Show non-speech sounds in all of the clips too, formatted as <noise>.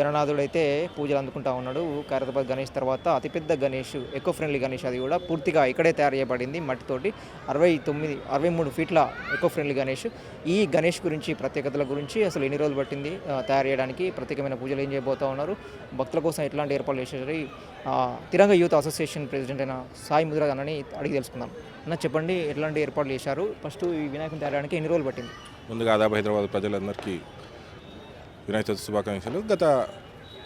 గణనాథుడైతే పూజలు అందుకుంటా ఉన్నాడు. ఖైరతాబాద్ గణేష్ తర్వాత అతిపెద్ద గణేష్ ఎకో ఫ్రెండ్లీ గణేష్ అది కూడా పూర్తిగా ఇక్కడే తయారు చేయబడింది మట్టితోటి. అరవై తొమ్మిది అరవై మూడు ఫీట్ల ఎకో ఫ్రెండ్లీ గణేష్. ఈ గణేష్ గురించి ప్రత్యేకతల గురించి అసలు ఎన్ని రోజులు పట్టింది? తయారు చేయడానికి ప్రత్యేకమైన పూజలు ఏం చేయబోతా ఉన్నారు? భక్తుల కోసం ఎట్లాంటి ఏర్పాట్లు చేశారు? తిరంగ యూత్ అసోసియేషన్ ప్రెసిడెంట్ అయిన సాయి ముద్రా అన్నని అడిగి తెలుసుకుందాం. అన్న చెప్పండి ఎట్లాంటి ఏర్పాట్లు చేశారు? ఫస్ట్ ఈ వినాయకుని తయారడానికి ఎన్ని రోజులు పట్టింది? ముందుగా ఆదాబ్ హైదరాబాద్ ప్రజలందరికీ వినాయక చవితి శుభాకాంక్షలు. గత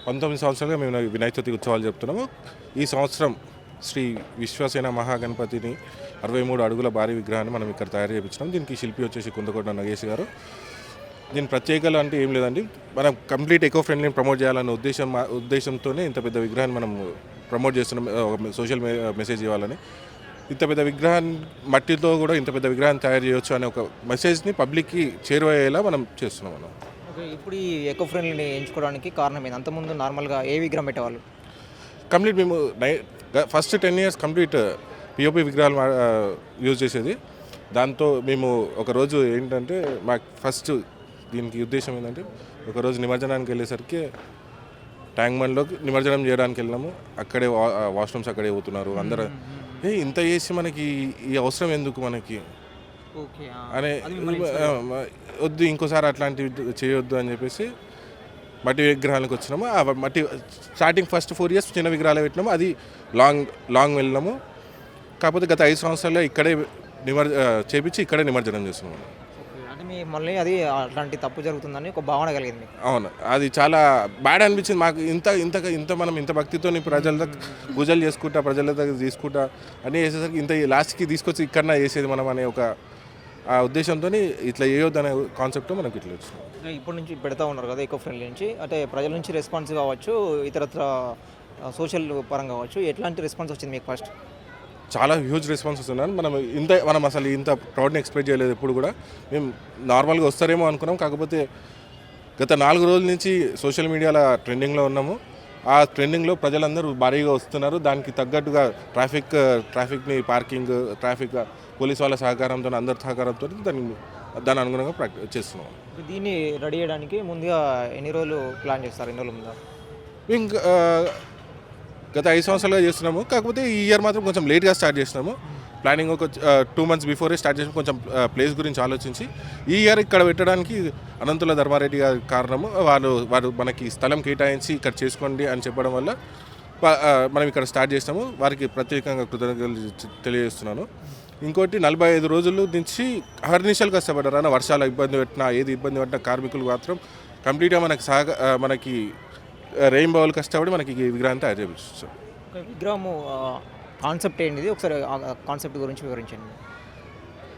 పంతొమ్మిది సంవత్సరాలుగా మేము వినాయక చవితి ఉత్సవాలు చెప్తున్నాము ఈ సంవత్సరం శ్రీ విశ్వసేన మహాగణపతిని అరవై మూడు అడుగుల భారీ విగ్రహాన్ని మనం ఇక్కడ తయారు చేయించినాం దీనికి శిల్పి వచ్చేసి కుందకొండ నగేష్ గారు. దీని ప్రత్యేకలు అంటే ఏం లేదండి. మనం కంప్లీట్ ఎకో ఫ్రెండ్లీని ప్రమోట్ చేయాలన్న ఉద్దేశం ఉద్దేశంతోనే ఇంత పెద్ద విగ్రహాన్ని మనం ప్రమోట్ చేస్తున్నాం. సోషల్ మెసేజ్ ఇవ్వాలని. ఇంత పెద్ద విగ్రహాన్ని మట్టితో కూడా ఇంత పెద్ద విగ్రహాన్ని తయారు చేయొచ్చు అనే ఒక మెసేజ్ని పబ్లిక్కి చేరువయ్యేలా మనం చేస్తున్నాం మనం. ఇప్పుడు ఈ ఎకో ఫ్రెండ్లీని ఎంచుకోవడానికి కారణం ఏంది? అంతకుముందు నార్మల్గా ఏ విగ్రహం పెట్టేవాళ్ళు? కంప్లీట్ మేము first ten years complete POP విగ్రహాలు యూజ్ చేసేది. దాంతో మేము ఒకరోజు ఏంటంటే మాకు ఫస్ట్ దీనికి ఉద్దేశం ఏంటంటే ఒకరోజు నిమజ్జనానికి వెళ్ళేసరికి ట్యాంక్ బండ్లోకి నిమజ్జనం చేయడానికి వెళ్ళినాము. అక్కడే వా వాష్రూమ్స్ అక్కడే పోతున్నారు. అందరూ ఏ ఇంత చేసి మనకి ఈ అవసరం ఎందుకు మనకి? అనే వద్దు ఇంకోసారి అట్లాంటివి చేయొద్దు అని చెప్పేసి మట్టి విగ్రహాలకు వచ్చినాము. ఆ మట్టి స్టార్టింగ్ ఫస్ట్ ఫోర్ ఇయర్స్ చిన్న విగ్రహాలు పెట్టినాము. అది లాంగ్ లాంగ్ వెళ్ళినాము. కాకపోతే గత ఐదు సంవత్సరాల్లో ఇక్కడే నిమర్ చేపించి ఇక్కడే నిమజ్జనం చేస్తున్నాము. అంటే మీ మళ్ళీ అది అట్లాంటి తప్పు జరుగుతుందని ఒక భావన కలిగింది అవును అది చాలా బ్యాడ్ అనిపించింది మాకు. ఇంత ఇంత ఇంత మనం ఇంత భక్తితో ప్రజల దగ్గర పూజలు చేసుకుంటా ప్రజల దగ్గర తీసుకుంటా అన్నీ చేసేసరికి ఇంత లాస్ట్కి తీసుకొచ్చి ఇక్కడ చేసేది మనం అనే ఒక ఆ ఉద్దేశంతో ఇట్లా చేయొద్దు అనే కాన్సెప్ట్ మనకి ఇట్లా వచ్చింది. ఇప్పటి నుంచి పెడతా ఉన్నారు కదా ఎకో ఫ్రెండ్లీ నుంచి. అంటే ప్రజల నుంచి రెస్పాన్స్ కావచ్చు ఇతరత్ర సోషల్ పరంగా కావచ్చు. ఎట్లాంటి రెస్పాన్స్ వచ్చింది మీకు ఫస్ట్ చాలా హ్యూజ్ రెస్పాన్స్ వస్తున్నాను మనం ఇంత మనం అసలు ఇంత క్రౌడ్ని ఎక్స్పెక్ట్ చేయలేదు ఎప్పుడు కూడా. మేము నార్మల్గా వస్తారేమో అనుకున్నాం. కాకపోతే గత నాలుగు రోజుల నుంచి సోషల్ మీడియాలో ట్రెండింగ్లో ఉన్నాము. ఆ ట్రెండింగ్లో ప్రజలందరూ భారీగా వస్తున్నారు. దానికి తగ్గట్టుగా ట్రాఫిక్ ట్రాఫిక్ని పార్కింగ్ ట్రాఫిక్ పోలీస్ వాళ్ళ సహకారంతో అందరి సహకారంతో దాన్ని దాని అనుగుణంగా ప్రాక్టీస్ చేస్తున్నాం. దీన్ని రెడీ చేయడానికి ముందుగా ఎన్ని రోజులు ప్లాన్ చేస్తారు? ఎన్ని రోజుల ముందు? ఇంకా గత ఐదు సంవత్సరాలుగా చేస్తున్నాము. కాకపోతే ఈ ఇయర్ మాత్రం కొంచెం లేట్గా స్టార్ట్ చేసినాము ప్లానింగ్ ఒక టూ మంత్స్ బిఫోరే స్టార్ట్ చేసి కొంచెం ప్లేస్ గురించి ఆలోచించి ఈ ఇయర్ ఇక్కడ పెట్టడానికి అనంతుల ధర్మారెడ్డి గారి కారణము వాళ్ళు వారు మనకి స్థలం కేటాయించి ఇక్కడ చేసుకోండి అని చెప్పడం వల్ల మనం ఇక్కడ స్టార్ట్ చేస్తాము వారికి ప్రత్యేకంగా కృతజ్ఞతలు తెలియజేస్తున్నాను. ఇంకోటి నలభై ఐదు రోజుల నుంచి అహర్నిశలు కష్టపడ్డారు. అన్న వర్షాల ఇబ్బంది పెట్టినా ఏది ఇబ్బంది పెట్టినా కార్మికులు మాత్రం కంప్లీట్గా మనకి సహక ఆ, మనకి రెయిన్బోలు కష్టపడి మనకి ఈ విగ్రహాన్ని తయారు ఒక విగ్రహము కాన్సెప్ట్ ఏంటిది? ఒకసారి కాన్సెప్ట్ గురించి వివరించండి.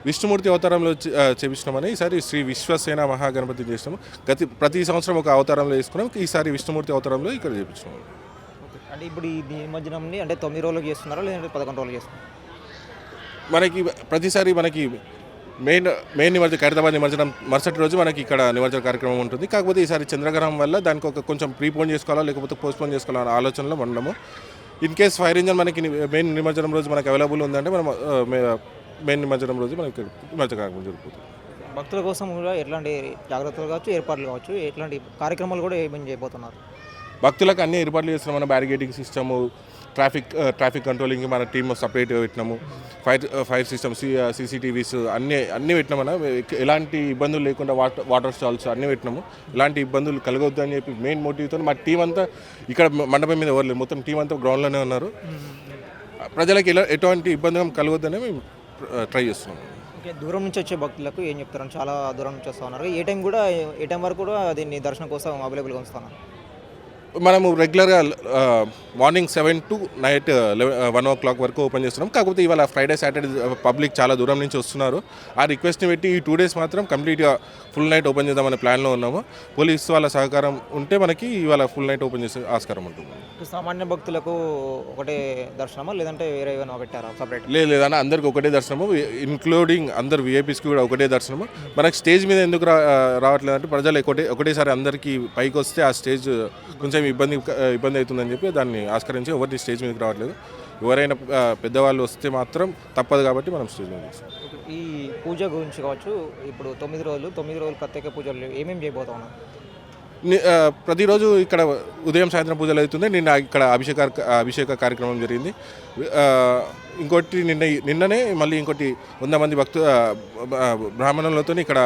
విష్ణుమూర్తి అవతారంలో చేపించినామని ఈసారి శ్రీ విశ్వసేన మహాగణపతి చేసినాము గతి ప్రతి సంవత్సరం ఒక అవతారంలో వేసుకున్నాం ఈసారి విష్ణుమూర్తి అవతారంలో ఇక్కడ చేపించినాము అంటే ఇప్పుడు ఈ నిమజ్జనంని అంటే తొమ్మిది రోజులకు చేస్తున్నారా? లేదంటే పదకొండు రోజులు చేస్తున్నారా? మనకి ప్రతిసారి మనకి మెయిన్ మెయిన్ నిమజ్జనం ఖైరతాబాద్ నిమజ్జనం మరుసటి రోజు మనకి ఇక్కడ నిమజ్జన కార్యక్రమం ఉంటుంది. కాకపోతే ఈసారి చంద్రగ్రహం వల్ల దానికి ఒక కొంచెం ప్రీపోన్ చేసుకోవాలా లేకపోతే పోస్ట్పోన్ చేసుకోవాలా అనే ఆలోచనలో ఉండము. ఇన్ కేస్ ఫైర్ ఇంజన్ మనకి మెయిన్ నిమజ్జనం రోజు మనకి అవైలబుల్ ఉందంటే మనం మెయిన్ నిమజ్జనం రోజు మనకి నిమజ్జన కార్యక్రమం జరుగుతుంది. భక్తుల కోసం కూడా ఎట్లాంటి జాగ్రత్తలు కావచ్చు ఏర్పాట్లు కావచ్చు ఎట్లాంటి కార్యక్రమాలు కూడా ఏమేమి చేయబోతున్నారు? భక్తులకు అన్ని ఏర్పాట్లు చేస్తున్నాం. మన barricading system traffic traffic controlling మన టీమ్ సపరేట్గా పెట్టినాము. ఫైర్ ఫైర్ సిస్టమ్ సీసీటీవీస్ అన్నీ అన్నీ పెట్టినామన్నా ఎలాంటి ఇబ్బందులు లేకుండా వాటర్ వాటర్ స్టాల్స్ అన్నీ పెట్టినాము. ఎలాంటి ఇబ్బందులు కలగొద్దు అని చెప్పి మెయిన్ మోటివ్తో మా టీం అంతా ఇక్కడ మండపం మీద ఎవరు మొత్తం టీం అంతా గ్రౌండ్లోనే ఉన్నారు. ప్రజలకు ఎలా ఎటువంటి ఇబ్బంది కలగొద్దని మేము ట్రై చేస్తున్నాము. దూరం నుంచి వచ్చే భక్తులకు ఏం చెప్తారు? చాలా దూరం నుంచి వస్తూ ఉన్నారు. ఏ టైం కూడా ఏ టైం వరకు కూడా దీన్ని దర్శనం కోసం అవైలబుల్గా ఉంచుతున్నారు మనము రెగ్యులర్గా morning seven to night one o'clock వరకు ఓపెన్ చేస్తున్నాం. కాకపోతే ఇవాళ ఫ్రైడే సాటర్డే పబ్లిక్ చాలా దూరం నుంచి వస్తున్నారు. ఆ రిక్వెస్ట్ని పెట్టి ఈ టూ డేస్ మాత్రం కంప్లీట్గా ఫుల్ నైట్ ఓపెన్ చేద్దామనే ప్లాన్లో ఉన్నాము. పోలీస్ వాళ్ళ సహకారం ఉంటే మనకి ఇవాళ ఫుల్ నైట్ ఓపెన్ చేసే ఆస్కారం ఉంటుంది. సామాన్య భక్తులకు ఒకటే దర్శనమా? లేదంటే వేరే ఏమైనా పెట్టారా సపరేట్ లేదు లేదన్న అందరికి ఒకటే దర్శనము. ఇన్క్లూడింగ్ అందరు విఐపీస్కి కూడా ఒకటే దర్శనము. మనకి స్టేజ్ మీద ఎందుకు రావట్లేదు అంటే ప్రజలు ఒకటే ఒకటేసారి అందరికీ పైకి వస్తే ఆ స్టేజ్ కొంచెం ఇబ్బంది ఇబ్బంది అవుతుందని చెప్పి దాన్ని ఆస్కరించి ఎవరిని స్టేజ్ మీదకి రావట్లేదు. ఎవరైనా పెద్దవాళ్ళు వస్తే మాత్రం తప్పదు కాబట్టి మనం స్టేజ్ మీద ఈ పూజ గురించి కావచ్చు ఇప్పుడు తొమ్మిది రోజులు తొమ్మిది రోజులు ప్రత్యేక పూజలు ఏమేమి చేయబోతా ఉన్నారు ని- ఆ, ప్రతిరోజు ఇక్కడ ఉదయం సాయంత్రం పూజలు అవుతుంది నిన్న ఇక్కడ అభిషేక అభిషేక కార్యక్రమం జరిగింది. ఇంకోటి నిన్న నిన్ననే మళ్ళీ ఇంకోటి వంద మంది భక్తు బ్రాహ్మణులతో ఇక్కడ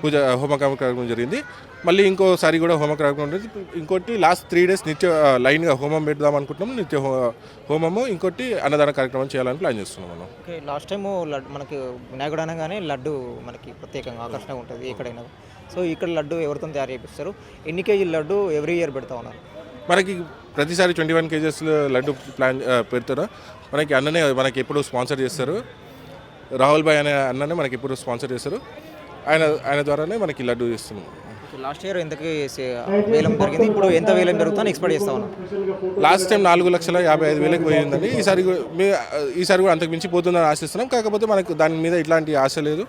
పూజ హోమ కార్యక్రమం జరిగింది. మళ్ళీ ఇంకోసారి కూడా హోమ కార్యక్రమం ఉంటుంది ఇంకోటి లాస్ట్ త్రీ డేస్ నిత్య లైన్గా హోమం పెడదాం అనుకుంటున్నాం నిత్య హోమము ఇంకోటి అన్నదాన కార్యక్రమం చేయాలని ప్లాన్ చేస్తున్నాం మనం. ఓకే లాస్ట్ టైం లడ్డు మనకి వినాయకుడు అనగానే లడ్డు మనకి ప్రత్యేకంగా ఆకర్షణగా ఉంటుంది ఎక్కడైనా. సో ఇక్కడ లడ్డు ఎవరితో తయారు చేపిస్తారు? ఎన్ని కేజీల లడ్డు ఎవ్రీ ఇయర్ పెడతా ఉన్నారు? మనకి ప్రతిసారి twenty one kgs laddu plan పెడతారు? మనకి అన్ననే మనకి ఎప్పుడు స్పాన్సర్ చేస్తారు. రాహుల్ భాయ్ అనే అన్ననే మనకి ఎప్పుడు స్పాన్సర్ చేస్తారు. ఆయన ఆయన ద్వారానే మనకి లడ్డు ఇస్తున్నాం లాస్ట్ ఇయర్ ఎంతకి వేలం జరిగింది. ఇప్పుడు ఎంత వేలం జరుగుతుందని ఎక్స్పెక్ట్ చేస్తా ఉన్నాం. లాస్ట్ టైం నాలుగు లక్షల యాభై ఐదు వేలకు పోయిందండి. ఈసారి ఈసారి కూడా అంతకు మించి పోతుందని ఆశిస్తున్నాం. కాకపోతే మనకు దాని మీద ఇట్లాంటి ఆశ లేదు.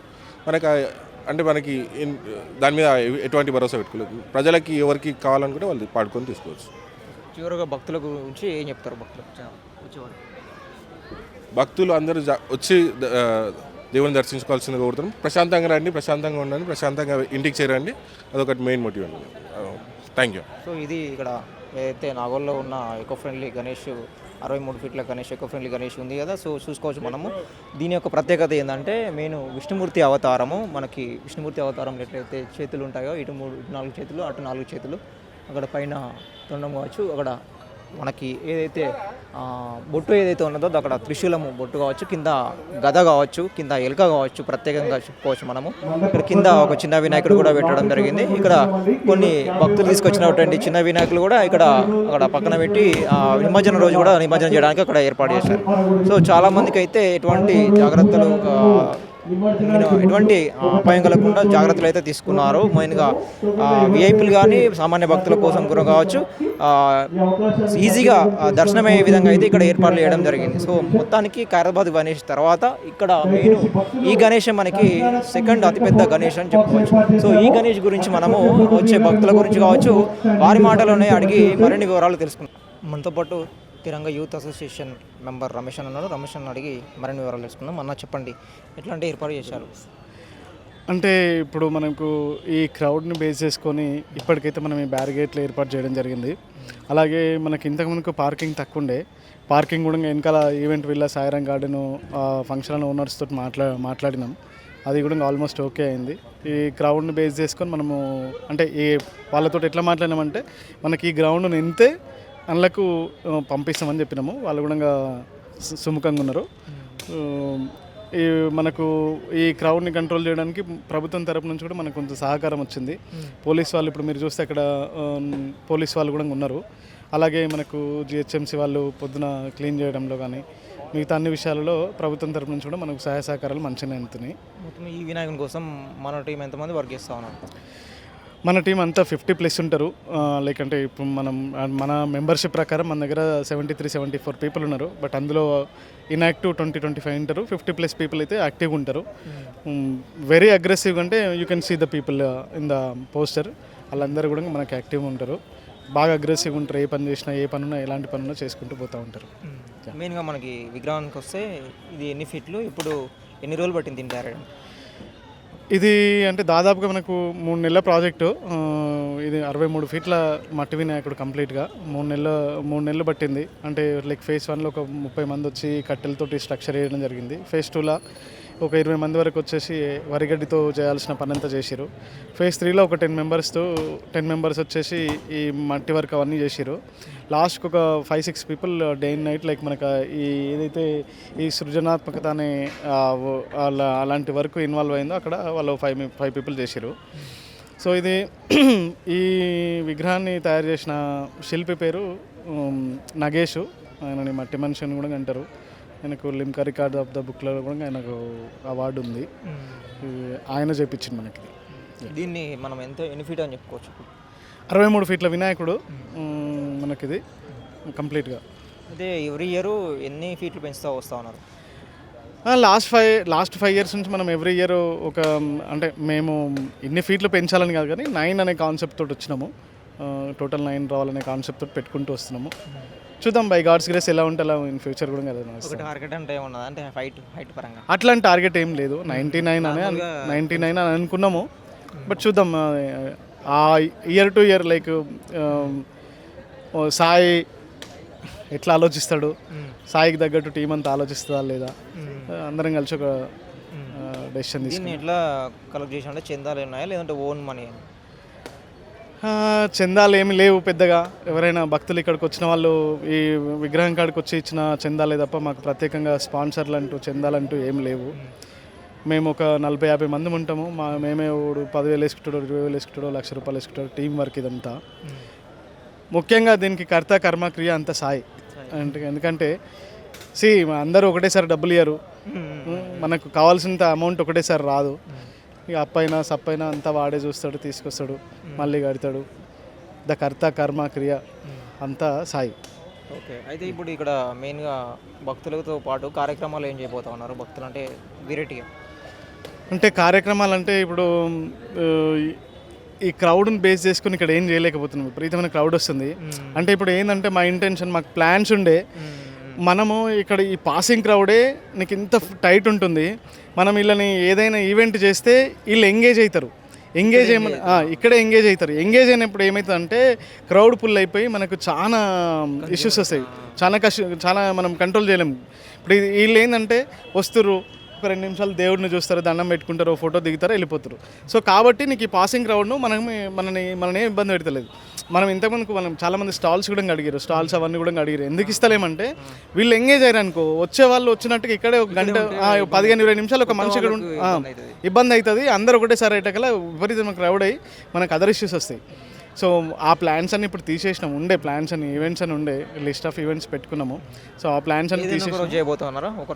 మనకు అంటే మనకి దాని మీద ఎటువంటి భరోసా పెట్టుకోలేదు. ప్రజలకి ఎవరికి కావాలనుకుంటే వాళ్ళు పాడుకొని తీసుకోవచ్చు. చివరిగా భక్తుల గురించి ఏం చెప్తారు భక్తులు? వచ్చేవారు. భక్తులు అందరూ జా- వచ్చి దేవుని దర్శించుకోవాల్సింది కోరుతున్నాం. ప్రశాంతంగా రండి ప్రశాంతంగా ఉండండి ప్రశాంతంగా ఇంటికి చేరండి. అదొకటి మెయిన్ మోటివ్ అండి. థ్యాంక్ యూ సో ఇది ఇక్కడ ఏదైతే నాగోల్లో ఉన్న ఎకో ఫ్రెండ్లీ గణేష్ అరవై మూడు ఫీట్ల గణేష్ ఎకో ఫ్రెండ్లీ గణేష్ ఉంది కదా సో చూసుకోవచ్చు మనము. దీని యొక్క ప్రత్యేకత ఏంటంటే మెయిన్ విష్ణుమూర్తి అవతారము మనకి విష్ణుమూర్తి అవతారం ఎట్లయితే చేతులు ఉంటాయో ఇటు మూడు ఇటు నాలుగు చేతులు అటు నాలుగు చేతులు అక్కడ పైన తొండం కావచ్చు అక్కడ మనకి ఏదైతే బొట్టు ఏదైతే ఉన్నదో అక్కడ త్రిశూలము బొట్టు కావచ్చు కింద గద కావచ్చు కింద ఎలుక కావచ్చు ప్రత్యేకంగా చెప్పుకోవచ్చు మనము. ఇక్కడ కింద ఒక చిన్న వినాయకుడు కూడా పెట్టడం జరిగింది. ఇక్కడ కొన్ని భక్తులు తీసుకొచ్చినటువంటి చిన్న వినాయకులు కూడా ఇక్కడ అక్కడ పక్కన పెట్టి ఆ, రోజు కూడా నిమజ్జనం చేయడానికి అక్కడ ఏర్పాటు చేశారు. సో చాలామందికి అయితే ఎటువంటి జాగ్రత్తలు ఎటువంటి అపాయం కలగకుండా జాగ్రత్తలు అయితే తీసుకున్నారు. మెయిన్గా విఐపీలు కానీ సామాన్య భక్తుల కోసం కూడా కావచ్చు. ఈజీగా దర్శనమయ్యే దర్శనం అయ్యే విధంగా అయితే ఇక్కడ ఏర్పాట్లు చేయడం జరిగింది. సో మొత్తానికి ఖైరాబాద్ గణేష్ తర్వాత ఇక్కడ మెయిన్ ఈ గణేష్ మనకి సెకండ్ అతిపెద్ద గణేష్ అని చెప్పుకోవచ్చు. సో ఈ గణేష్ గురించి మనము వచ్చే భక్తుల గురించి కావచ్చు వారి మాటలోనే అడిగి మరిన్ని వివరాలు తెలుసుకుందాం. మనతో పాటు Tiranga youth association member Ramesh అని ఉన్నాడు. రమేష్ అని అడిగి మరిన్ని వివరాలు తెలుసుకుందాం. అన్న చెప్పండి. ఎట్లాంటి ఏర్పాటు చేశారు? అంటే ఇప్పుడు మనకు ఈ క్రౌడ్ని బేస్ చేసుకొని ఇప్పటికైతే మనం ఈ బ్యారిగేట్లు ఏర్పాటు చేయడం జరిగింది. అలాగే మనకి ఇంతకు ముందుకు పార్కింగ్ తక్కువ ఉండే పార్కింగ్ కూడా వెనకాల event villa Sairam garden function owners తోటి మాట్లా మాట్లాడినాం. అది కూడా ఆల్మోస్ట్ ఓకే అయింది. ఈ క్రౌడ్ని బేస్ చేసుకొని మనము అంటే ఈ వాళ్ళతో ఎట్లా మాట్లాడినామంటే మనకి ఈ గ్రౌండ్ ఎంతే అందులకు పంపిస్తామని చెప్పినాము. వాళ్ళు కూడా సుముఖంగా ఉన్నారు. ఈ మనకు ఈ క్రౌడ్ని కంట్రోల్ చేయడానికి ప్రభుత్వం తరపు నుంచి కూడా మనకు కొంత సహకారం వచ్చింది. పోలీస్ వాళ్ళు ఇప్పుడు మీరు చూస్తే అక్కడ పోలీస్ వాళ్ళు కూడా ఉన్నారు. అలాగే మనకు జిహెచ్ఎంసీ వాళ్ళు పొద్దున క్లీన్ చేయడంలో కానీ మిగతా అన్ని విషయాలలో ప్రభుత్వం తరపు నుంచి కూడా మనకు సహాయ సహకారాలు మంచిగానే అందుతున్నాయి. మొత్తం ఈ వినాయకుని కోసం మన టీం ఎంతమంది వర్క్ చేస్తా ఉన్నారు? మన టీం అంతా ఫిఫ్టీ ప్లస్ ఉంటారు. లైక్ అంటే ఇప్పుడు మనం మన మెంబర్షిప్ ప్రకారం మన దగ్గర seventy three seventy four people ఉన్నారు. బట్ అందులో ఇన్యాక్టివ్ ట్వంటీ ట్వంటీ ఫైవ్ ఉంటారు. ఫిఫ్టీ ప్లస్ పీపుల్ అయితే యాక్టివ్గా ఉంటారు. వెరీ అగ్రెసివ్ అంటే you can see the people in the poster వాళ్ళందరూ కూడా మనకి యాక్టివ్గా ఉంటారు. బాగా అగ్రెసివ్గా ఉంటారు. ఏ పని చేసినా ఏ పనున్నా ఎలాంటి పనున్నా చేసుకుంటూ పోతూ ఉంటారు. మెయిన్గా మనకి విగ్రహానికి వస్తే ఇది ఎన్ని ఫీట్లు ఇప్పుడు ఎన్ని రోజులు పట్టింది తయారు ఇది అంటే దాదాపుగా మనకు మూడు నెలల ప్రాజెక్టు ఇది అరవై మూడు ఫీట్ల మట్టి వినాయకుడు కంప్లీట్గా. మూడు నెలలు మూడు నెలలు పట్టింది. అంటే లైక్ ఫేజ్ వన్లో ఒక ముప్పై మంది వచ్చి కట్టెలతోటి స్ట్రక్చర్ చేయడం జరిగింది. ఫేజ్ టూలో ఒక ఇరవై మంది వరకు వచ్చేసి వరిగడ్డితో చేయాల్సిన పని అంతా చేసిరు ఫేజ్ త్రీలో ఒక టెన్ మెంబర్స్తో టెన్ మెంబర్స్ వచ్చేసి ఈ మట్టి వర్క్ అవన్నీ చేసిరు లాస్ట్కి ఒక five six people day and night like మనకు uh, ఈ ఏదైతే ఈ సృజనాత్మకత అనే అలా అలాంటి వర్క్ ఇన్వాల్వ్ అయిందో అక్కడ వాళ్ళు ఫైవ్ ఫైవ్ పీపుల్ చేసిరు సో ఇది <clears throat> ఈ విగ్రహాన్ని తయారు చేసిన శిల్పి పేరు నగేషు నగేష్. ఆయనని మట్టి మనిషి అని కూడా అంటారు. ఆయనకు లిమ్కా రికార్డ్ ఆఫ్ ద బుక్లో కూడా ఆయనకు అవార్డు ఉంది. ఆయన చేపించింది మనకి. దీన్ని మనం ఎంత ఎన్ని ఫీట్ అని చెప్పుకోవచ్చు? అరవై మూడు ఫీట్ల వినాయకుడు మనకిది కంప్లీట్గా. అయితే ఎవ్రీ ఇయర్ ఎన్ని ఫీట్లు పెంచుతూ వస్తూ ఉన్నారు? Last five last five years నుంచి మనం ఎవ్రీ ఇయర్ ఒక అంటే మేము ఇన్ని ఫీట్లు పెంచాలని కాదు కానీ నైన్ అనే కాన్సెప్ట్ తోటి వచ్చినాము. టోటల్ నైన్ రావాలనే కాన్సెప్ట్ తోటి పెట్టుకుంటూ వస్తున్నాము. చూద్దాం బై గాడ్స్ గ్రేస్ ఎలా ఉంటే అలా ఇన్ ఫ్యూచర్ కూడా కదా టార్గెట్ అంటే ఏమన్నది? అంటే హైట్ హైట్ పరంగా. అట్లాంటి టార్గెట్ ఏం లేదు. నైంటీ నైన్ అనే నైంటీ నైన్ అని అనుకున్నాము. బట్ చూద్దాం ఆ, year to year like Sai ఎట్లా ఆలోచిస్తాడు? సాయికి తగ్గట్టు టీం అంతా ఆలోచిస్తుందా లేదా? అందరం కలిసి ఒక డెసిషన్ తీసుకున్నాం దీన్ని ఎట్లా కలెక్ట్ చేసి అంటే చందాలు ఉన్నాయా? లేదంటే ఓన్ మనీ చందాలు ఏమి లేవు పెద్దగా. ఎవరైనా భక్తులు ఇక్కడికి వచ్చిన వాళ్ళు ఈ విగ్రహం కాడికి వచ్చి ఇచ్చిన చందాలే తప్ప మాకు ప్రత్యేకంగా స్పాన్సర్లు అంటూ చందాలంటూ ఏం లేవు. మేము ఒక నలభై యాభై మంది ఉంటాము. మా మేమే ఓడు పదివేలు వేసుకుంటాడో ఇరవై వేలు వేసుకుంటాడో లక్ష రూపాయలు వేసుకుంటాడో టీం వర్క్ ఇదంతా. ముఖ్యంగా దీనికి కర్త కర్మ క్రియ అంత సాయి. అంటే ఎందుకంటే సి అందరూ ఒకటేసారి డబ్బులు ఇయ్యరు. మనకు కావాల్సినంత అమౌంట్ ఒకటేసారి రాదు. ఇక అప్పైనా సప్పైనా అంతా వాడే చూస్తాడు తీసుకొస్తాడు మళ్ళీ కడతాడు. ద కర్త కర్మ క్రియ అంతా సాయి. ఓకే. అయితే ఇప్పుడు ఇక్కడ మెయిన్గా భక్తులతో పాటు కార్యక్రమాలు ఏం చేయబోతా ఉన్నారు? భక్తులు అంటే వెరైటీగా అంటే కార్యక్రమాలు అంటే ఇప్పుడు ఈ క్రౌడ్ని బేస్ చేసుకుని ఇక్కడ ఏం చేయలేకపోతున్నాం. విపరీతమైన క్రౌడ్ వస్తుంది. అంటే ఇప్పుడు ఏంటంటే మా ఇంటెన్షన్ మాకు ప్లాన్స్ ఉండే. మనము ఇక్కడ ఈ పాసింగ్ క్రౌడే నీకు ఇంత టైట్ ఉంటుంది. మనం వీళ్ళని ఏదైనా ఈవెంట్ చేస్తే వీళ్ళు ఎంగేజ్ అవుతారు ఎంగేజ్ ఏమని ఇక్కడే ఎంగేజ్ అవుతారు ఎంగేజ్ అయినప్పుడు ఏమవుతుందంటే క్రౌడ్ పుల్ అయిపోయి మనకు చాలా ఇష్యూస్ వస్తాయి. చాలా కష్ట చాలా మనం కంట్రోల్ చేయలేం. ఇప్పుడు వీళ్ళు ఏంటంటే వస్తుర్రు ఒక రెండు నిమిషాలు దేవుడిని చూస్తారు దండం పెట్టుకుంటారు ఫోటో దిగుతారు వెళ్ళిపోతారు. సో కాబట్టి నీకు ఈ పాసింగ్ క్రౌడ్ను మనం మనని మనని ఏం ఇబ్బంది పెడతలేదు. మనం ఇంతకుముందుకు మనం చాలామంది స్టాల్స్ కూడా అడిగారు స్టాల్స్ అవన్నీ కూడా అడిగారు ఎందుకు ఇస్తలేమంటే వీళ్ళు ఎంగేజ్ అయ్యారు అనుకో వచ్చే వాళ్ళు వచ్చినట్టుగా ఇక్కడే ఒక గంట పదిహేను ఇరవై నిమిషాలు ఒక మనిషి ఇక్కడ ఇబ్బంది అవుతుంది. అందరు ఒకటేసారి అయ్యేటకల్లా విపరీతమైన క్రౌడ్ అయ్యి మనకు అదర్ ఇష్యూస్ వస్తాయి. సో ఆ ప్లాన్స్ అన్ని ఇప్పుడు తీసేసినాం. ఉండే ప్లాన్స్ అని ఈవెంట్స్ అని ఉండే. లిస్ట్ ఆఫ్ ఈవెంట్స్ పెట్టుకున్నాము. సో ఆ ప్లాన్స్ అన్ని తీసేసి ఒక రోజు ఒక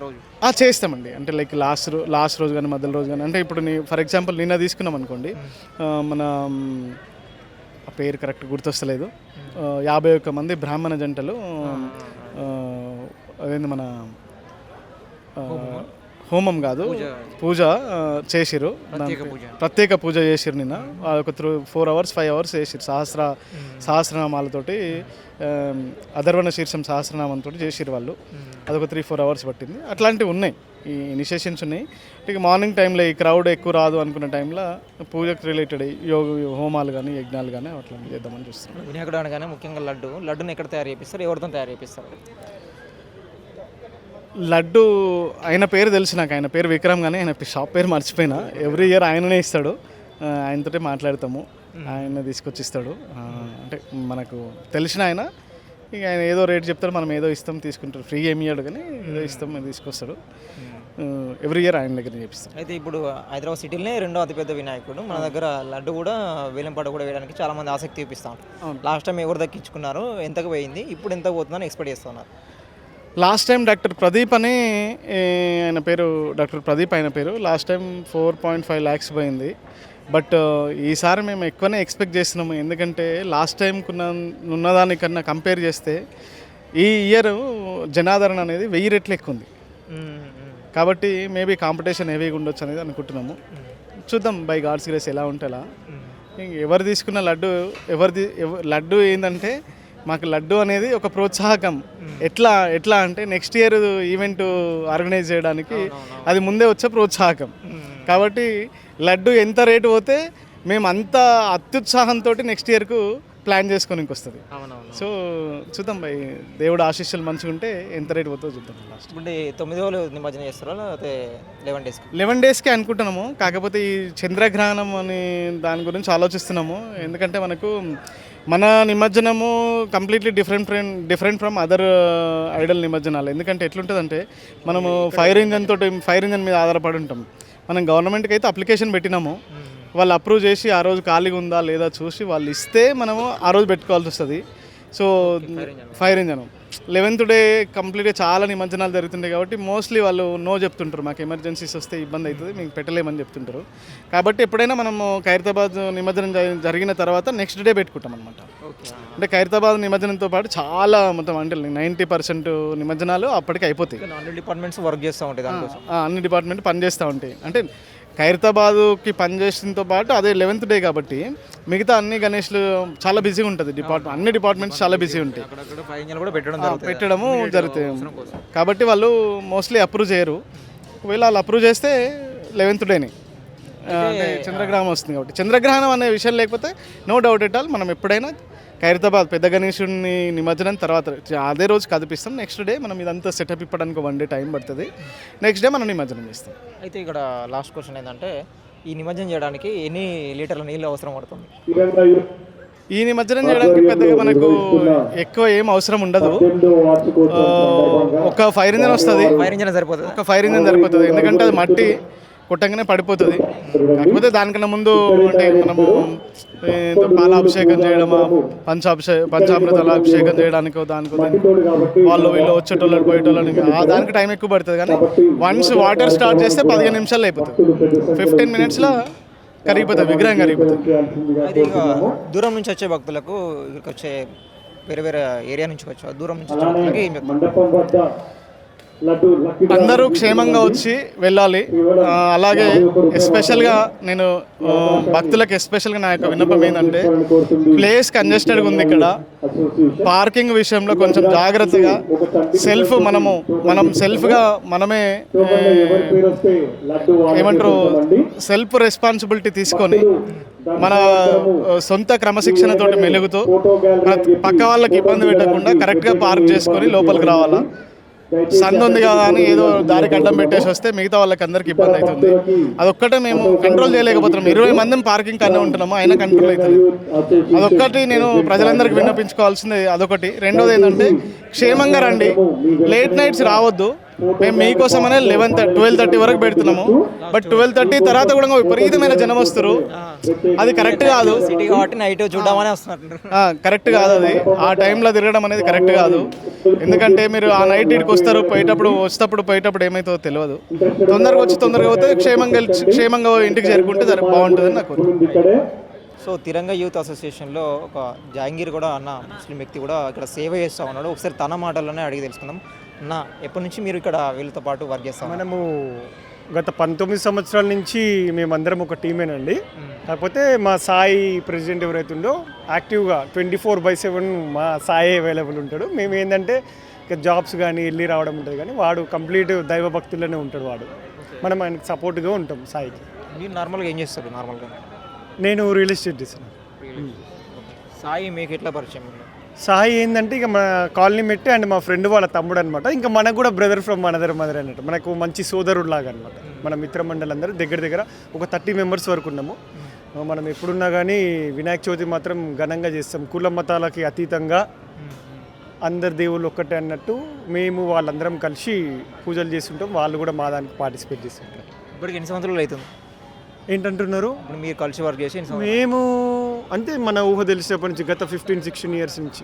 చేస్తామండి. అంటే లైక్ లాస్ట్ లాస్ట్ రోజు కానీ మధ్యలో రోజు కానీ. అంటే ఇప్పుడు ఫర్ ఎగ్జాంపుల్ నిన్న తీసుకున్నాం అనుకోండి. మన ఆ పేరు కరెక్ట్ గుర్తొస్తలేదు. యాభై ఒక్క మంది బ్రాహ్మణ జంటలు అదేంది మన హోమం కాదు పూజ. చేసిరు ప్రత్యేక పూజ. చేసిరు నిన్న. ఒక three four hours five hours చేసిరు సహస్ర సహస్రనామాలతోటి అధర్వణ శీర్షం సహస్రనామంతో చేసిరు వాళ్ళు. అదొక త్రీ ఫోర్ అవర్స్ పట్టింది. అట్లాంటివి ఉన్నాయి. ఈ ఇనిషియేషన్స్ ఉన్నాయి. ఇక మార్నింగ్ టైంలో ఈ క్రౌడ్ ఎక్కువ రాదు అనుకున్న టైంలో పూజకు రిలేటెడ్ యోగ హోమాలు కానీ యజ్ఞాలు కానీ అట్లాంటివి చేద్దామని చూస్తున్నాం. వినాయకుడు అనగానే ముఖ్యంగా లడ్డు. లడ్డుని ఎక్కడ తయారు చేపిస్తారు? ఎవరితో తయారు చేపిస్తారు? లడ్డు ఆయన పేరు తెలుసు నాకు ఆయన పేరు విక్రమ్ కానీ ఆయన షాప్ పేరు మర్చిపోయినా. ఎవ్రీ ఇయర్ ఆయననే ఇస్తాడు. ఆయనతోటే మాట్లాడతాము. ఆయన తీసుకొచ్చి ఇస్తాడు అంటే మనకు తెలిసిన ఆయన. ఇక ఆయన ఏదో రేట్ చెప్తాడు మనం ఏదో ఇస్తాం తీసుకుంటారు ఫ్రీ ఏమి ఇయ్యాడు కానీ ఏదో ఇస్తాం తీసుకొస్తాడు. ఎవ్రీ ఇయర్ ఆయన దగ్గర చేపిస్తాం అయితే ఇప్పుడు హైదరాబాద్ సిటీలోనే రెండో అతిపెద్ద వినాయకుడు. మన దగ్గర లడ్డు కూడా వేలంపాట కూడా వేయడానికి చాలా మంది ఆసక్తి చూపిస్తాం లాస్ట్ టైం ఎవరు దక్కించుకున్నారు? ఎంతకు పోయింది? ఇప్పుడు ఎంత పోతుందని ఎక్స్పెక్ట్ చేస్తున్నారు లాస్ట్ టైం డాక్టర్ ప్రదీప్ అని ఆయన పేరు డాక్టర్ ప్రదీప్ ఆయన పేరు last time four point five lakhs పోయింది. బట్ ఈసారి మేము ఎక్కువనే ఎక్స్పెక్ట్ చేస్తున్నాము. ఎందుకంటే లాస్ట్ టైంకున్న ఉన్నదానికన్నా కంపేర్ చేస్తే ఈ ఇయర్ జనాదరణ అనేది వెయ్యి రెట్లు ఎక్కువ ఉంది కాబట్టి మేబీ కాంపిటీషన్ హెవీగా ఉండొచ్చు అనేది అనుకుంటున్నాము. చూద్దాం బై గాడ్స్ గ్రేస్ ఎలా ఉంటే అలా. ఇంక ఎవరు తీసుకున్న లడ్డు ఎవరిది ఎవ- లడ్డు ఏంటంటే మాకు లడ్డు అనేది ఒక ప్రోత్సాహకం. ఎట్లా ఎట్లా అంటే నెక్స్ట్ ఇయర్ ఈవెంట్ ఆర్గనైజ్ చేయడానికి అది ముందే వచ్చే ప్రోత్సాహకం. కాబట్టి లడ్డు ఎంత రేటు పోతే మేము అంత అత్యుత్సాహంతో నెక్స్ట్ ఇయర్కు ప్లాన్ చేసుకొని వస్తుంది సో చూద్దాం భయ్ దేవుడు ఆశీస్సులు మంచిగా ఉంటే ఎంత రేటు పోతుందో చూద్దాం లాస్ట్ ఇప్పుడు తొమ్మిది రోజులు నిమజ్జనం చేస్తారా లేకపోతే లెవెన్ డేస్కి లెవెన్ డేస్కి అనుకుంటున్నాము. కాకపోతే ఈ చంద్రగ్రహణం అని దాని గురించి ఆలోచిస్తున్నాము. ఎందుకంటే మనకు మన నిమజ్జనము completely different different from other idol నిమజ్జనాలు. ఎందుకంటే ఎట్లుంటుందంటే మనము ఫైర్ ఇంజన్ తోటి ఫైర్ ఇంజన్ మీద ఆధారపడి ఉంటాం. మనం గవర్నమెంట్కి అయితే అప్లికేషన్ పెట్టినాము. వాళ్ళు అప్రూవ్ చేసి ఆ రోజు ఖాళీగా ఉందా లేదా చూసి వాళ్ళు ఇస్తే మనము ఆ రోజు పెట్టుకోవాల్సి వస్తుంది. So fire engine eleventh day కంప్లీట్గా చాలా నిమజ్జనాలు జరుగుతుంటాయి కాబట్టి మోస్ట్లీ వాళ్ళు నో చెప్తుంటారు. మాకు ఎమర్జెన్సీస్ వస్తే ఇబ్బంది అవుతుంది మీకు పెట్టలేమని చెప్తుంటారు. కాబట్టి ఎప్పుడైనా మనము ఖైరతాబాద్ నిమజ్జనం జరి- జరిగిన తర్వాత నెక్స్ట్ డే పెట్టుకుంటాం అనమాట అంటే ఖైరతాబాద్ నిమజ్జనంతో పాటు చాలా మొత్తం అంటే నైంటీ పర్సెంట్ నిమజ్జనాలు అప్పటికి అయిపోతాయి. అన్ని డిపార్ట్మెంట్స్ వర్క్ చేస్తూ ఉంటాయి అన్ని డిపార్ట్మెంట్ పనిచేస్తూ ఉంటాయి. అంటే ఖైరతాబాద్కి పనిచేసినతో పాటు అదే లెవెన్త్ డే కాబట్టి మిగతా అన్ని గణేష్లు చాలా బిజీగా ఉంటుంది. డిపార్ట్మెంట్ అన్ని డిపార్ట్మెంట్స్ చాలా బిజీ ఉంటాయి. పెట్టడము జరుగుతాయి కాబట్టి వాళ్ళు మోస్ట్లీ అప్రూవ్ చేయరు. ఒకవేళ వాళ్ళు అప్రూవ్ చేస్తే లెవెన్త్ డేని అంటే చంద్రగ్రహణం వస్తుంది కాబట్టి. చంద్రగ్రహణం అనే విషయం లేకపోతే నో డౌట్ ఎట్ ఆల్ మనం ఎప్పుడైనా ఖైరతాబాద్ పెద్ద గణేశుడిని నిమజ్జనం తర్వాత అదే రోజు కదిపిస్తాం. నెక్స్ట్ డే మనం ఇదంతా సెటప్ ఇప్పడానికి వన్ డే టైం పడుతుంది. నెక్స్ట్ డే మనం నిమజ్జనం చేస్తాం. అయితే ఇక్కడ లాస్ట్ క్వశ్చన్ ఏంటంటే ఈ నిమజ్జనం చేయడానికి ఎన్ని లీటర్ల నీళ్ళు అవసరం పడుతుంది? ఈ నిమజ్జనం చేయడానికి పెద్దగా మనకు ఎక్కువ ఏం అవసరం ఉండదు. ఒక ఫైర్ ఇంజన్ వస్తుంది. ఫైర్ ఇంజన్ సరిపోతుంది? ఒక ఫైర్ ఇంజన్ సరిపోతుంది. ఎందుకంటే అది మట్టి. కొట్టంగానే పడిపోతుంది. కాకపోతే దానికన్నా ముందు అంటే మనము ఏందో పాలాభిషేకం చేయడమా పంచాభిషే పంచామృతాల అభిషేకం చేయడానికో దానికో వాళ్ళు వీళ్ళు వచ్చేటోళ్ళని పోయేటోళ్ళని ఆ దానికి టైం ఎక్కువ పడుతుంది కానీ వన్స్ వాటర్ స్టార్ట్ చేస్తే పదిహేను నిమిషాలు అయిపోతుంది. ఫిఫ్టీన్ మినిట్స్లో కరిగిపోతుంది విగ్రహం కరిగిపోతుంది. దూరం నుంచి వచ్చే భక్తులకు వచ్చే వేరే వేరే ఏరియా నుంచి వచ్చే దూరం నుంచి వచ్చే భక్తులకి ఏం అందరూ క్షేమంగా వచ్చి వెళ్ళాలి. అలాగే ఎస్పెషల్గా నేను భక్తులకు ఎస్పెషల్గా నా యొక్క విన్నపం ఏంటంటే ప్లేస్ కంజెస్టెడ్గా ఉంది ఇక్కడ. పార్కింగ్ విషయంలో కొంచెం జాగ్రత్తగా సెల్ఫ్ మనము మనం సెల్ఫ్గా మనమే ఏమంటారు? సెల్ఫ్ రెస్పాన్సిబిలిటీ తీసుకొని మన సొంత క్రమశిక్షణతోటి మెలుగుతూ పక్క వాళ్ళకి ఇబ్బంది పెట్టకుండా కరెక్ట్గా పార్క్ చేసుకొని లోపలికి రావాలా? సందు ఉంది కదా అని ఏదో దారికి అడ్డం పెట్టేసి వస్తే మిగతా వాళ్ళకి అందరికి ఇబ్బంది అవుతుంది. అదొక్కటే మేము కంట్రోల్ చేయలేకపోతున్నాం. ఇరవై మందిని పార్కింగ్ కన్నా ఉంటున్నాము? అయినా కంట్రోల్ అవుతుంది అదొక్కటి నేను ప్రజలందరికీ విన్నపించుకోవాల్సింది అదొకటి. రెండోది ఏంటంటే క్షేమంగా రండి. లేట్ నైట్స్ రావద్దు. మేము మీకోసమనే లెవెన్ థర్టీ ట్వెల్వ్ థర్టీ వరకు పెడుతున్నాము. బట్ ట్వెల్వ్ థర్టీ తర్వాత కూడా విపరీతమైన జనం వస్తారు. అది కరెక్ట్ కాదు. సిటీ కాబట్టి నైట్ చూడమని వస్తున్నారు. కరెక్ట్ కాదు అది. ఆ టైంలో తిరగడం అనేది కరెక్ట్ కాదు. ఎందుకంటే మీరు ఆ నైట్ ఇటుకు వస్తారు పోయేటప్పుడు వచ్చేటప్పుడు పోయేటప్పుడు ఏమవుతుందో తెలియదు. తొందరగా వచ్చి తొందరగా పోతే క్షేమంగా క్షేమంగా ఇంటికి చేరుకుంటే బాగుంటుందని నాకు సో తిరంగ యూత్ అసోసియేషన్లో ఒక జహాంగీర్ కూడా అన్న ముస్లిం వ్యక్తి కూడా ఇక్కడ సేవ చేస్తూ ఉన్నాడు. ఒకసారి తన మాటల్లోనే అడిగి తెలుసుకుందాం. అన్న ఎప్పటి నుంచి మీరు ఇక్కడ వీళ్ళతో పాటు వర్క్ చేస్తాం? మనము గత పంతొమ్మిది సంవత్సరాల నుంచి మేమందరం ఒక టీమేనండి. కాకపోతే మా సాయి ప్రెసిడెంట్ ఎవరైతే ఉందో యాక్టివ్గా ట్వంటీ ఫోర్ బై సెవెన్ మా సాయి అవైలబుల్ ఉంటాడు. మేము ఏంటంటే ఇక జాబ్స్ కానీ వెళ్ళి రావడం ఉంటుంది కానీ వాడు కంప్లీట్ దైవ భక్తుల్లోనే ఉంటాడు వాడు. మనం ఆయనకి సపోర్ట్గా ఉంటాం సాయికి. మీరు నార్మల్గా ఏం చేస్తారు నార్మల్గా? నేను రియల్ ఎస్టేట్ ఇస్తాను సాయి మీకు ఎట్లా పరిచయం? సాయి ఏంటంటే ఇక మన కాలనీ మెట్టి అండ్ మా ఫ్రెండ్ వాళ్ళ తమ్ముడు అనమాట ఇంకా మనకు కూడా బ్రదర్ ఫ్రమ్ మనదర్ మదర్ అన్నట్టు. మనకు మంచి సోదరుడు లాగా అనమాట మన మిత్ర మండలందరూ దగ్గర దగ్గర ఒక థర్టీ మెంబర్స్ వరకు ఉన్నాము. మనం ఎప్పుడున్నా కానీ వినాయక చవితి మాత్రం ఘనంగా చేస్తాం. కుల మతాలకి అతీతంగా అందరు దేవుళ్ళు ఒక్కటే అన్నట్టు మేము వాళ్ళందరం కలిసి పూజలు చేస్తుంటాం. వాళ్ళు కూడా మా దానికి పార్టిసిపేట్ చేస్తుంటారు. ఇప్పటికి ఎన్ని సంవత్సరాలు అవుతుంది? ఏంటంటున్నారు? ఇప్పుడు మీరు కలిసి వర్క్ చేసి మేము అంటే మన ఊహ తెలిసినప్పటి నుంచి గత ఫిఫ్టీన్ సిక్స్టీన్ ఇయర్స్ నుంచి.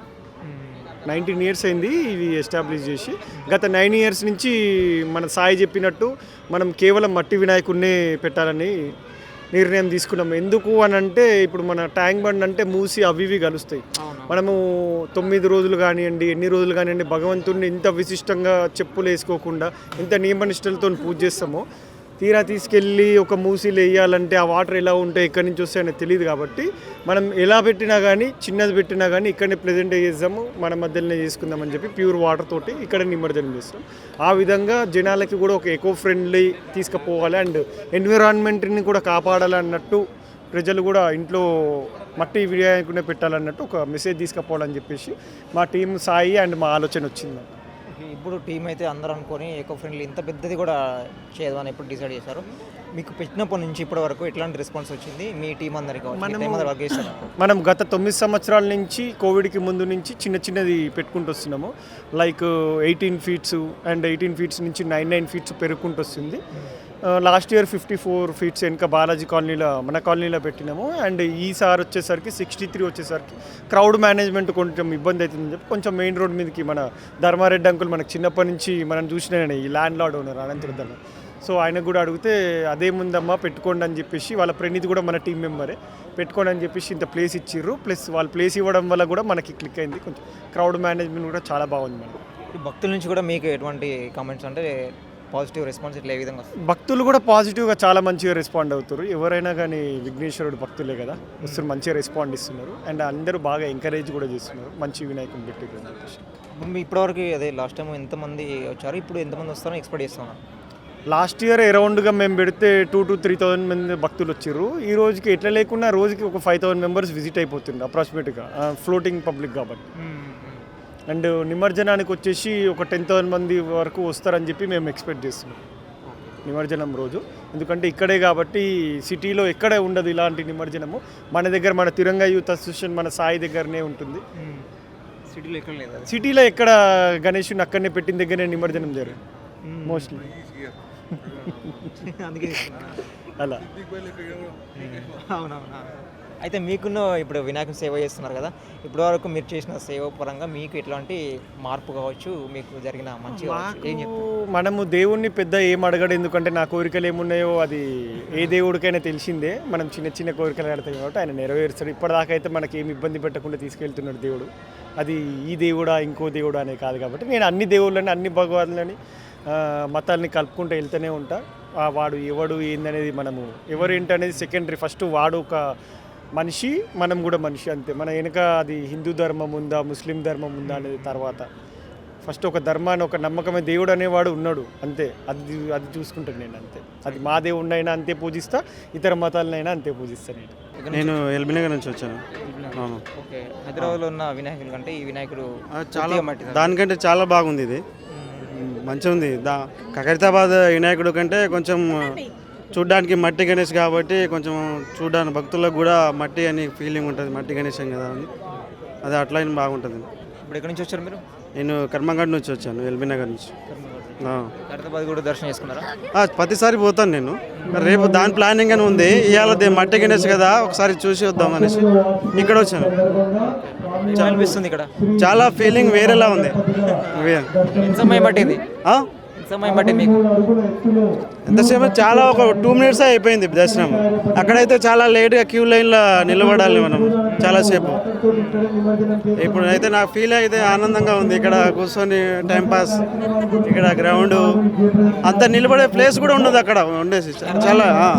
నైన్టీన్ ఇయర్స్ అయింది ఇది ఎస్టాబ్లిష్ చేసి. గత నైన్ ఇయర్స్ నుంచి మన సాయి చెప్పినట్టు మనం కేవలం మట్టి వినాయకుడినే పెట్టాలని నిర్ణయం తీసుకున్నాం. ఎందుకు అని అంటే ఇప్పుడు మన ట్యాంక్ బండ్ అంటే మూసి అవి ఇవి కలుస్తాయి. మనము తొమ్మిది రోజులు కానివ్వండి ఎన్ని రోజులు కానివ్వండి భగవంతుడిని ఇంత విశిష్టంగా చెప్పులు వేసుకోకుండా ఇంత నియమనిష్టలతో పూజ చేస్తామో తీరా తీసుకెళ్ళి ఒక మూసీలు వేయాలంటే ఆ వాటర్ ఎలా ఉంటాయి ఎక్కడి నుంచి వస్తాయని తెలియదు కాబట్టి మనం ఎలా పెట్టినా కానీ చిన్నది పెట్టినా కానీ ఇక్కడనే ప్రజెంట్ చేద్దాము మన మధ్యలోనే చేసుకుందామని చెప్పి ప్యూర్ వాటర్ తోటి ఇక్కడ నిమజ్జనం చేస్తాం. ఆ విధంగా జనాలకి కూడా ఒక ఎకో ఫ్రెండ్లీ తీసుకుపోవాలి అండ్ ఎన్విరాన్మెంట్ని కూడా కాపాడాలి అన్నట్టు ప్రజలు కూడా ఇంట్లో మట్టి విడియాకుండా పెట్టాలన్నట్టు ఒక మెసేజ్ తీసుకుపోవాలని చెప్పేసి మా టీం సాయి అండ్ మా ఆలోచన వచ్చింది. ఇప్పుడు టీం అయితే అందరూ అనుకొని ఎకో ఫ్రెండ్లీ ఇంత పెద్దది కూడా చేద్దామని ఎప్పుడు డిసైడ్ చేశారు. మీకు పెట్టినప్పటి నుంచి ఇప్పటి వరకు ఎట్లాంటి రెస్పాన్స్ వచ్చింది? మీ టీం అందరికి వర్క్ చేస్తారు? మనం గత తొమ్మిది సంవత్సరాల నుంచి కోవిడ్కి ముందు నుంచి చిన్న చిన్నది పెట్టుకుంటూ వస్తున్నాము. Like eighteen feets and eighteen feets నుంచి నైన్ నైన్ ఫీట్స్ పెరుగుకుంటూ వస్తుంది. Last year fifty four feets వెనుక బాలాజీ కాలనీలో మన కాలనీలో పెట్టినాము. అండ్ ఈసారి వచ్చేసరికి సిక్స్టీ త్రీ వచ్చేసరికి క్రౌడ్ మేనేజ్మెంట్ కొంచెం ఇబ్బంది అవుతుందని చెప్పి కొంచెం మెయిన్ రోడ్ మీదకి మన ధర్మారెడ్డి అంకుల్ మనకు చిన్నప్పటి నుంచి మనం చూసిన ఈ ల్యాండ్ లార్డ్ ఓనర్ అనంతరం సో ఆయనకు కూడా అడిగితే అదేముందమ్మా పెట్టుకోండి అని చెప్పేసి వాళ్ళ ప్రణీతి కూడా మన టీం మెంబరే. పెట్టుకోండి అని చెప్పేసి ఇంత ప్లేస్ ఇచ్చిర్రు. ప్లస్ వాళ్ళు ప్లేస్ ఇవ్వడం వల్ల కూడా మనకి క్లిక్ అయింది. కొంచెం క్రౌడ్ మేనేజ్మెంట్ కూడా చాలా బాగుంది మనకి భక్తుల నుంచి కూడా మీకు ఎటువంటి కామెంట్స్ అంటే పాజిటివ్ రెస్పాన్స్ ఇట్లా ఏ విధంగా భక్తులు కూడా పాజిటివ్గా చాలా మంచిగా రెస్పాండ్ అవుతారు. ఎవరైనా కానీ విఘ్నేశ్వరుడు భక్తులే కదా వస్తారు మంచిగా రెస్పాండ్ ఇస్తున్నారు. అండ్ అందరూ బాగా ఎంకరేజ్ కూడా చేస్తున్నారు. మంచి వినాయకుని పెట్టి ఇప్పుడు ఇప్పటివరకు అదే లాస్ట్ టైం ఎంతమంది వచ్చారు? ఇప్పుడు ఎంతమంది వస్తారో ఎక్స్పెక్ట్ చేస్తున్నారు లాస్ట్ ఇయర్ అరౌండ్గా మేము పెడితే టూ టు త్రీ థౌజండ్ మంది భక్తులు వచ్చారు. ఈ రోజుకి ఎట్లా లేకున్నా రోజుకి ఒక ఫైవ్ థౌసండ్ మెంబర్స్ విజిట్ అయిపోతుంది అప్రాక్సిమేట్గా ఫ్లోటింగ్ పబ్లిక్ కాబట్టి. అండ్ నిమజ్జనానికి వచ్చేసి ఒక టెన్ థౌసండ్ మంది వరకు వస్తారని చెప్పి మేము ఎక్స్పెక్ట్ చేస్తున్నాం. నిమజ్జనం రోజు. ఎందుకంటే ఇక్కడే కాబట్టి సిటీలో ఎక్కడే ఉండదు ఇలాంటి నిమజ్జనము. మన దగ్గర మన తిరంగా యూత్ అసోసియేషన్ మన సాయి దగ్గరనే ఉంటుంది. సిటీలో ఎక్కడ లేదు? సిటీలో ఎక్కడ గణేషుని అక్కడనే పెట్టిన దగ్గరనే నిమజ్జనం జరిగింది మోస్ట్లీ <laughs> అందుకే అలా. అవునవునా? అయితే మీకున్న ఇప్పుడు వినాయకుని సేవ చేస్తున్నారు కదా ఇప్పటి వరకు మీరు చేసిన సేవ పరంగా మీకు ఎట్లాంటి మార్పు కావచ్చు మీకు జరిగిన మంచి మనము దేవుణ్ణి పెద్ద ఏం అడగడు ఎందుకంటే నా కోరికలు ఏమున్నాయో అది ఏ దేవుడికైనా తెలిసిందే. మనం చిన్న చిన్న కోరికలు అడతాం కాబట్టి ఆయన నెరవేరుస్తాడు. ఇప్పటిదాకా అయితే మనకి ఏమి ఇబ్బంది పెట్టకుండా తీసుకెళ్తున్నాడు దేవుడు. అది ఈ దేవుడా ఇంకో దేవుడా అనే కాదు కాబట్టి నేను అన్ని దేవుళ్ళని అన్ని భగవాన్లని మతాల్ని కలుపుకుంటూ వెళ్తూనే ఉంటా. ఆ వాడు ఎవడు ఏందనేది మనము ఎవరు ఏంటనేది సెకండరీ ఫస్ట్ వాడు ఒక మనిషి మనం కూడా మనిషి అంతే. మన వెనుక అది హిందూ ధర్మం ఉందా ముస్లిం ధర్మం ఉందా అనేది తర్వాత. ఫస్ట్ ఒక ధర్మాన్ని ఒక నమ్మకమే దేవుడు అనేవాడు ఉన్నాడు అంతే. అది అది చూసుకుంటాను నేను అంతే. అది మా దేవుడినైనా అంతే పూజిస్తా ఇతర మతాలనైనా అంతే పూజిస్తా నేను. నేను ఎల్బీనగర్ నుంచి వచ్చాను. ఓకే. హైదరాబాద్లో ఉన్న వినాయకుడి కంటే ఈ వినాయకుడు చాలా. దానికంటే చాలా బాగుంది ఇది. మంచిగా ఉంది దా ఖైరతాబాద్ వినాయకుడు కంటే కొంచెం చూడ్డానికి మట్టి గణేష్ కాబట్టి కొంచెం చూడడానికి భక్తులకు కూడా మట్టి అని ఫీలింగ్ ఉంటుంది. మట్టి గణేశం కదా అని. అది అట్లా అయినా బాగుంటుంది. ఇప్పుడు ఎక్కడి నుంచి వచ్చారు మీరు? నేను కర్మగఢ్ నుంచి వచ్చాను ఎల్బీనగర్ నుంచి. ఆ. హైదరాబాద్ కూడా దర్శనం చేసుకున్నారా? ప్రతిసారి పోతాను నేను. రేపు దాని ప్లానింగ్ అని ఉంది. ఇవాళ మట్టి గణేష్ కదా ఒకసారి చూసి వద్దాం అనేసి. ఇక్కడ వచ్చాను. అనిపిస్తుంది ఇక్కడ. చాలా ఫీలింగ్ వేరేలా ఉంది. <laughs> సమయం పట్టింది. సమయం పట్టింది మీకు. ఎంతసేపు చాలా ఒక టూ మినిట్స్ అయిపోయింది దర్శనం. అక్కడైతే చాలా లేట్గా క్యూ లైన్లో నిలబడాలి మనం చాలాసేపు ఇప్పుడు అయితే నాకు ఫీల్ అయితే ఆనందంగా ఉంది. ఇక్కడ కూర్చొని టైంపాస్ ఇక్కడ గ్రౌండ్ అంత నిలబడే ప్లేస్ కూడా ఉండదు అక్కడ ఉండేసి. చాలా ఆ,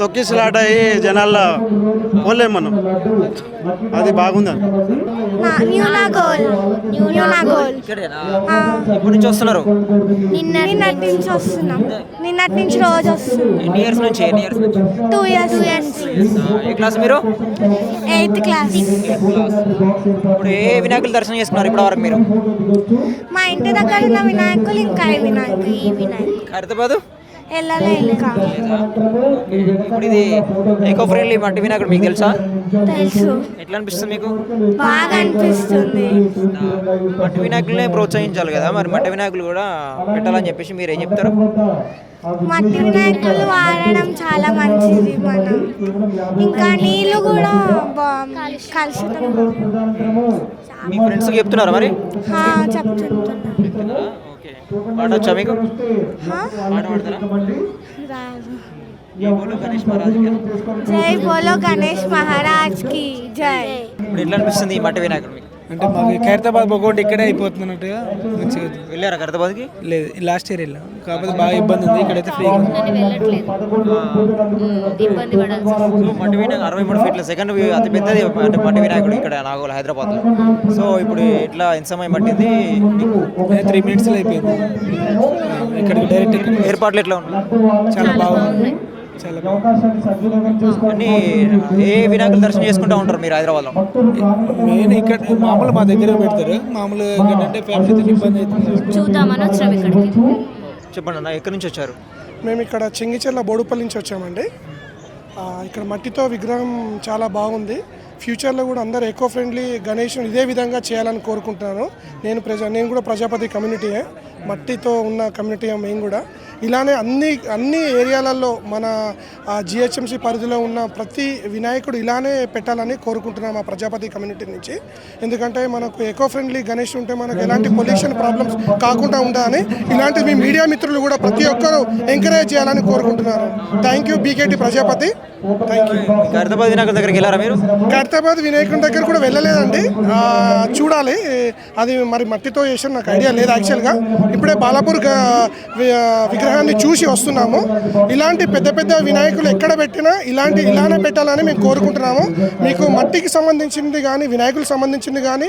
తొక్కిసలాట అయ్యి జనాల్లో పోలేం మనం. అది బాగుంది న్యూ నాగోల్ న్యూ నాగోల్ ఇక్కడేనా? ఎప్పటి నుంచి వస్తున్నారు? నిన్న నిన్నటి నుంచి వస్తున్నాం. నిన్నటి నుంచి రోజు ఎన్ని ఇయర్స్ నుంచి ఎన్ని ఇయర్స్ నుంచి? టూ ఇయర్స్ ఏ క్లాస్ మీరు? ఎయిత్ క్లాస్ ఇప్పుడు ఏ వినాయకులు దర్శనం చేసుకున్నారు ఇప్పటి వరకు మీరు? మా ఇంటి దగ్గర ఉన్న వినాయకులు ఇంకా ఈ వినాయకులు ఈ వినాయకులు. హైదరాబాద్? వెళ్ళలే ఇంకా ఇప్పుడు ఇది ఎకో ఫ్రెండ్లీ మట్టి వినాయకుడు మీకు తెలుసా? తెలుసు. ఎట్లా అనిపిస్తుంది మీకు? బాగా అనిపిస్తుంది. మట్టి వినాయకులనే ప్రోత్సహించాలి కదా మరి. మట్టి వినాయకులు కూడా పెట్టాలని చెప్పేసి మీరు ఏం చెప్తారు? మట్టి వినాయకులు వాడడం చాలా మంచిది మనం. ఇంకా నీళ్ళు కూడా కలుషితం మీ ఫ్రెండ్స్కి చెప్తున్నారా మరి? మీకు? పాట పాడతారా జై బోలో గణేష్ మహారాజ్కి. జై. ఇప్పుడు ఎట్లా అనిపిస్తుంది ఈ మట్టి వినాయకుడు మీకు? అంటే మాకు ఖైరతాబాద్ బొగోటి ఇక్కడే అయిపోతున్నట్టుగా మంచిగా. వెళ్ళారా హైదరాబాద్కి లేదు లాస్ట్ ఇయర్ వెళ్ళాం. కాకపోతే బాగా ఇబ్బంది ఉంది ఇక్కడైతే ఫ్రీగా ఇబ్బంది మట్టి వినాయకుడు అరవై మూడు ఫీట్ల సెకండ్ అతి పెద్దది అంటే మట్టి వినాయకుడు ఇక్కడ నాగోల్ హైదరాబాద్లో. సో ఇప్పుడు ఎట్లా ఎంత సమయం పట్టింది? త్రీ మినిట్స్లో అయిపోయింది. ఆ, ఇక్కడికి డైరెక్ట్ ఇక్కడ ఏర్పాట్లు ఎట్లా ఉన్నాయి? చాలా బాగుంది. అన్ని ఏ వినాయకులు దర్శనం చేసుకుంటూ ఉంటారు మీరు హైదరాబాద్లో? మెయిన్ ఇక్కడ మామూలు మా దగ్గర పెడతారు. మామూలు ఏంటంటే ఫ్యామిలీతో ఇబ్బంది అవుతుంది. చూద్దామని ఇక్కడికి? చెప్పండి అన్న ఎక్కడి నుంచి వచ్చారు? మేము ఇక్కడ చెంగిచెర్ల బోడుపల్లి నుంచి వచ్చామండి. ఆ, ఇక్కడ మట్టితో విగ్రహం చాలా బాగుంది. ఫ్యూచర్లో కూడా అందరూ ఎకో ఫ్రెండ్లీ గణేష్ ఇదే విధంగా చేయాలని కోరుకుంటున్నాను. నేను ప్రజా నేను కూడా ప్రజాపతి కమ్యూనిటీయే. మట్టితో ఉన్న కమ్యూనిటీ మేము కూడా. ఇలానే అన్ని అన్ని ఏరియాలలో మన జిహెచ్ఎంసీ పరిధిలో ఉన్న ప్రతి వినాయకుడు ఇలానే పెట్టాలని కోరుకుంటున్నాం మా ప్రజాపతి కమ్యూనిటీ నుంచి. ఎందుకంటే మనకు ఎకో ఫ్రెండ్లీ గణేష్ ఉంటే మనకు ఎలాంటి పొల్యూషన్ ప్రాబ్లమ్స్ కాకుండా ఉండాలని ఇలాంటి మీ మీడియా మిత్రులు కూడా ప్రతి ఒక్కరూ ఎంకరేజ్ చేయాలని కోరుకుంటున్నారు. Thank you BKT Prajapati. వినాయకుడి దగ్గరికి వెళ్ళారా మీరు? ఖైరతాబాద్ ఖైరతాబాద్ వినాయకుని దగ్గర కూడా వెళ్ళలేదండి. ఆ, చూడాలి. అది మరి మట్టితో చేసిన నాకు ఐడియా లేదు యాక్చువల్గా ఇప్పుడే బాలాపూర్ వి- విగ్రహాన్ని చూసి వస్తున్నాము. ఇలాంటి పెద్ద పెద్ద వినాయకులు ఎక్కడ పెట్టినా ఇలాంటి ఇలానే పెట్టాలని మేము కోరుకుంటున్నాము. మీకు మట్టికి సంబంధించింది కానీ వినాయకులకు సంబంధించింది కానీ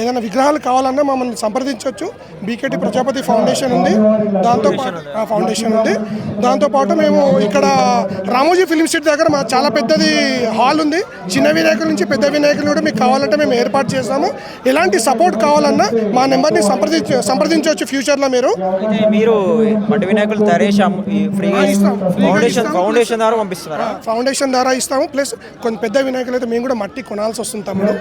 ఏదైనా విగ్రహాలు కావాలన్నా మమ్మల్ని సంప్రదించవచ్చు బీకేటి ప్రజాపతి ఫౌండేషన్ ఉంది. దాంతోపాటు ఫౌండేషన్ ఉంది. దాంతోపాటు మేము ఇక్కడ రామోజీ ఫిలిం సిటీ దగ్గర మా చాలా పెద్దది హాల్ ఉంది. చిన్న వినాయకుల నుంచి పెద్ద వినాయకులు కూడా మీకు కావాలంటే మేము ఏర్పాటు చేస్తాము. ఎలాంటి సపోర్ట్ కావాలన్నా మా నెంబర్ని సంప్రదించ సంప్రదించవచ్చు ఫ్యూచర్లో మీరు? అయితే మీరు మట్టి వినాయకులు ఫ్రీగా ఫౌండేషన్. ఫౌండేషన్ ద్వారా పంపిస్తున్నారా? ఫౌండేషన్ ద్వారా ఇస్తాము. ప్లస్ కొన్ని పెద్ద వినాయకులు అయితే మేము కూడా మట్టి కొనాల్సి వస్తుంది తమ్ముడు.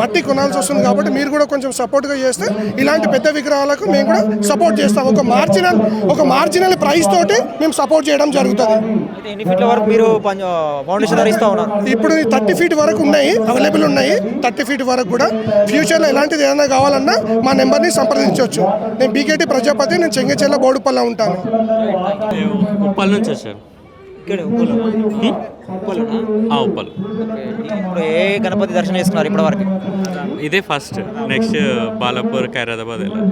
మట్టి కొనాల్సి వస్తుంది కాబట్టి మీరు కూడా కొంచెం సపోర్ట్గా చేస్తే ఇలాంటి పెద్ద విగ్రహాలకు మేము కూడా సపోర్ట్ చేస్తాం. ఒక మార్జినల్ ఒక మార్జినల్ ప్రైస్ తోటి మేము సపోర్ట్ చేయడం జరుగుతుంది. ఎన్ని ఫీట్ల వరకు మీరు ఫౌండేషన్ ఇస్తా ఉన్నారు? ఇప్పుడు థర్టీ ఫీట్ వరకు ఉన్నాయి అవైలబుల్ ఉన్నాయి. థర్టీ ఫీట్ వరకు కూడా. ఫ్యూచర్లో ఎలాంటిది ఏదైనా కావాలన్నా మా నెంబర్ని సంప్రదించవచ్చు. నేను బీకేటీ ప్రజాపతి నేను చెంగచెల్ల బోడుపల్ల ఉంటాను. ఉప్పల్ నుంచి వచ్చారు ఇక్కడ ఉప్పలు? ఉప్పల్. ఇప్పుడు ఏ గణపతి దర్శనం చేసుకున్నారు ఇప్పటి వరకు ఇదే ఫస్ట్ నెక్స్ట్ బాలాపూర్ ఖైరాబాద్ వెళ్ళాలి.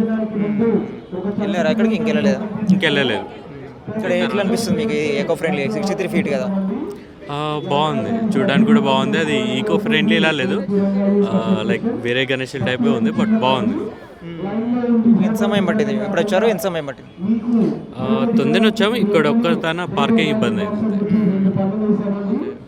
వెళ్ళారా? ఇక్కడికి ఇంకెళ్ళలేదా? ఇంకెళ్ళలేదు. ఇక్కడ ఎట్లా అనిపిస్తుంది మీకు eco friendly sixty three feet కదా? బాగుంది. చూడడానికి కూడా బాగుంది. అది ఈకో ఫ్రెండ్లీ ఇలా లేదు లైక్ వేరే గణేషుల టైపే ఉంది బట్ బాగుంది. ఎంత సమయం పట్టింది? ఎప్పుడు వచ్చారు? ఎంత సమయం పట్టింది? తొందరనే వచ్చాము. ఇక్కడ ఒక్క తన పార్కింగ్ ఇబ్బంది అయింది అంతే.